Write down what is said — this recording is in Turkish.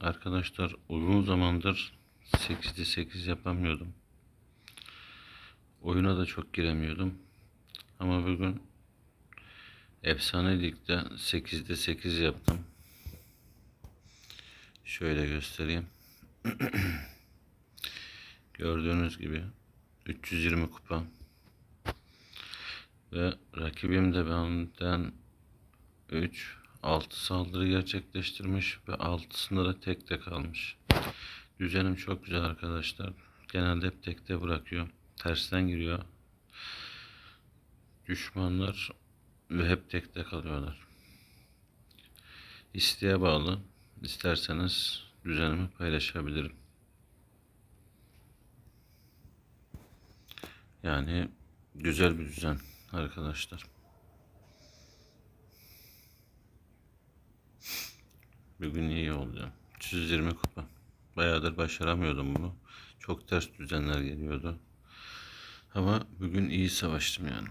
Arkadaşlar uzun zamandır 8'de 8 yapamıyordum. Oyuna da çok giremiyordum. Ama bugün Efsane Lig'de 8'de 8 yaptım. Şöyle göstereyim. Gördüğünüz gibi 320 kupa. Ve rakibim de benden 3 6 saldırı gerçekleştirmiş ve 6'sında da tekte kalmış. Düzenim çok güzel arkadaşlar. Genelde hep tekte bırakıyor. Tersten giriyor. Düşmanlar ve hep tekte kalıyorlar. İsteğe bağlı. İsterseniz düzenimi paylaşabilirim. Yani güzel bir düzen arkadaşlar. Bugün iyi oldu. 320 kupa. Bayağıdır başaramıyordum bunu. Çok ters düzenler geliyordu. Ama bugün iyi savaştım yani.